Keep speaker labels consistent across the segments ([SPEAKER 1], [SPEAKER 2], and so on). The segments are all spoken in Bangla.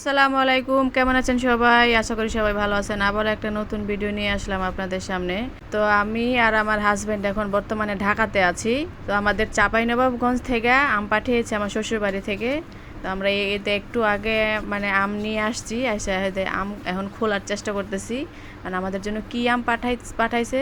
[SPEAKER 1] আসসালামু আলাইকুম, কেমন আছেন সবাই? আশা করি সবাই ভালো আছেন। আবার একটা নতুন ভিডিও নিয়ে আসলাম আপনাদের সামনে। তো আমি আর আমার হাজবেন্ড এখন বর্তমানে ঢাকাতে আছি। তো আমাদের চাঁপাইনবাবগঞ্জ থেকে আম পাঠিয়েছে আমার শ্বশুরবাড়ি থেকে। তো আমরা এতে একটু আগে মানে আম নিয়ে আসছি, এসে আম এখন খোলার চেষ্টা করতেছি। মানে আমাদের জন্য কি আম পাঠাই পাঠাইছে,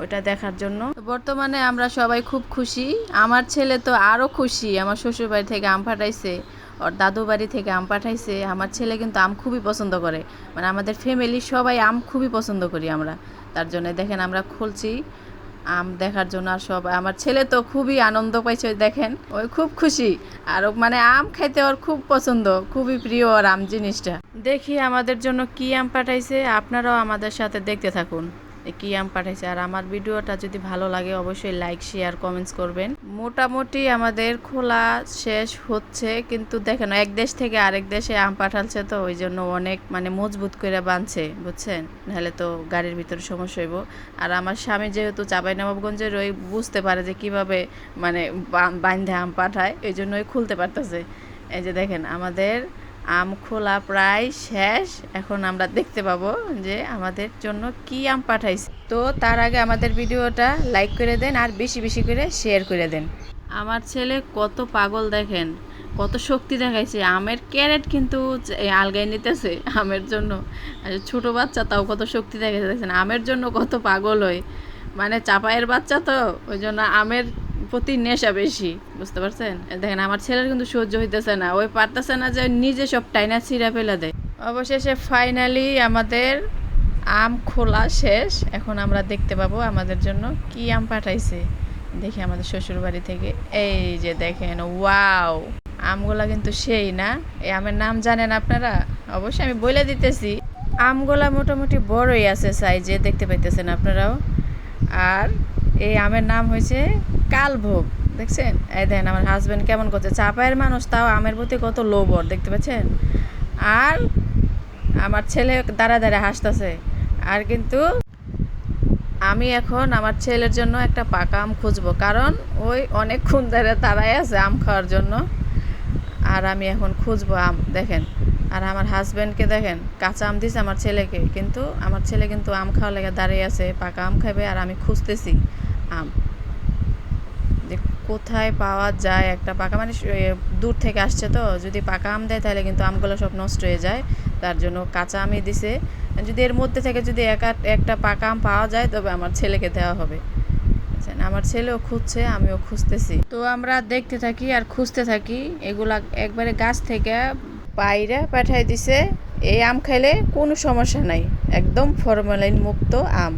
[SPEAKER 1] ওইটা দেখার জন্য। বর্তমানে আমরা সবাই খুব খুশি। আমার ছেলে তো আরও খুশি, আমার শ্বশুরবাড়ি থেকে আম পাঠাইছে। ওর দাদু বাড়ি থেকে আম পাঠাইছে। আমার ছেলে কিন্তু আম খুবই পছন্দ করে। মানে আমাদের ফ্যামিলি সবাই আম খুবই পছন্দ করি আমরা। তার জন্য দেখেন আমরা খুলছি আম দেখার জন্য আর সব আমার ছেলে তো খুবই আনন্দ পাইছে দেখেন। ওই খুব খুশি। আর মানে আম খাইতে ওর খুব পছন্দ। খুবই প্রিয় ওর আম জিনিসটা। দেখি আমাদের জন্য কি আম পাঠাইছে। আপনারাও আমাদের সাথে দেখতে থাকুন। কি আম পাঠাইছে? আর আমার ভিডিওটা যদি ভালো লাগে, অবশ্যই লাইক শেয়ার কমেন্টস করবেন। মোটামুটি আমাদের খোলা শেষ হচ্ছে, কিন্তু দেখেন, এক দেশ থেকে আরেক দেশে আম পাঠাচ্ছে তো, ওই জন্য অনেক মানে মজবুত করে বাঁধছে বুঝছেন? নাহলে তো গাড়ির ভিতরে সমস্যা হইব। আর আমার স্বামী যেহেতু চাপাই নবাবগঞ্জের ওই বুঝতে পারে যে কীভাবে মানে বা- বাইন্ধে আম পাঠায় এই জন্য ওই খুলতে পারতেছে। এই যে দেখেন, আমাদের আম খোলা প্রায় শেষ। এখন আমরা দেখতে পাবো যে আমাদের জন্য কি আম পাঠাইছে। তো তার আগে আমাদের ভিডিওটা লাইক করে দেন আর বেশি বেশি করে শেয়ার করে দেন। আমার ছেলে কত পাগল দেখেন, কত শক্তি দেখাইছে। আমের ক্যারেট কিন্তু আলগায় নিতেছে আমের জন্য। ছোট বাচ্চা তাও কত শক্তি দেখাইছে দেখছেন আমের জন্য কত পাগল হয়। মানে চাপায়ের বাচ্চা তো, ওই জন্য আমের প্রতি নেশা বেশি, বুঝতে পারছেন? দেখেন, আমার ছেলের কিন্তু সহ্য হইতেছে না। ওই পারতেছে না যে নিজে সব টাইনা ছিঁড়া ফেলে দেয়। অবশেষে ফাইনালি আমাদের আম খোলা শেষ। এখন আমরা দেখতে পাবো আমাদের জন্য কি আম পাঠাইছে। দেখি আমাদের শ্বশুর বাড়ি থেকে। এই যে দেখেন ওয়াও আমগুলা কিন্তু সেই না। এই আমের নাম জানেন আপনারা? অবশ্যই আমি বলে দিতেছি। আমগুলা মোটামুটি বড়ই আছে সাইজে দেখতে পাইতেছেন আপনারাও। আর এই আমের নাম হয়েছে কালভোগ, দেখছেন? এই দেখেন আমার হাজব্যান্ড কেমন করছে। চাপায়ের মানুষ, তাও আমের প্রতি কত লোভর, দেখতে পাচ্ছেন? আর আমার ছেলে দাঁড়া দাঁড়া হাসতেছে। আর কিন্তু আমি এখন আমার ছেলের জন্য একটা পাকা আম খুঁজবো। কারণ ওই অনেকক্ষণ ধরে দাঁড়ায় আছে আম খাওয়ার জন্য। আর আমি এখন খুঁজবো আম, দেখেন। আর আমার হাজব্যান্ডকে দেখেন, কাঁচা আম দিছে আমার ছেলেকে, কিন্তু আমার ছেলে কিন্তু আম খাওয়া লেগে দাঁড়িয়ে আছে, পাকা আম খাবে আর আমি খুঁজতেছি আম। যে কোথায় পাওয়া যায় একটা পাকা মানে দূর থেকে আসছে তো, যদি পাকা আম দেয় তাহলে কিন্তু আমগুলো সব নষ্ট হয়ে যায়, তার জন্য কাঁচা আমই দিছে। যদি এর মধ্যে থেকে যদি একা একটা পাকা আম পাওয়া যায়, তবে আমার ছেলেকে দেওয়া হবে। আমার ছেলেও খুঁজছে, আমিও খুঁজতেছি। তো আমরা দেখতে থাকি আর খুঁজতে থাকি, এগুলা একবারে গাছ থেকে বাইরে পাঠাই দিছে এই আম খাইলে কোনো সমস্যা নাই। একদম ফরমালিন মুক্ত আম।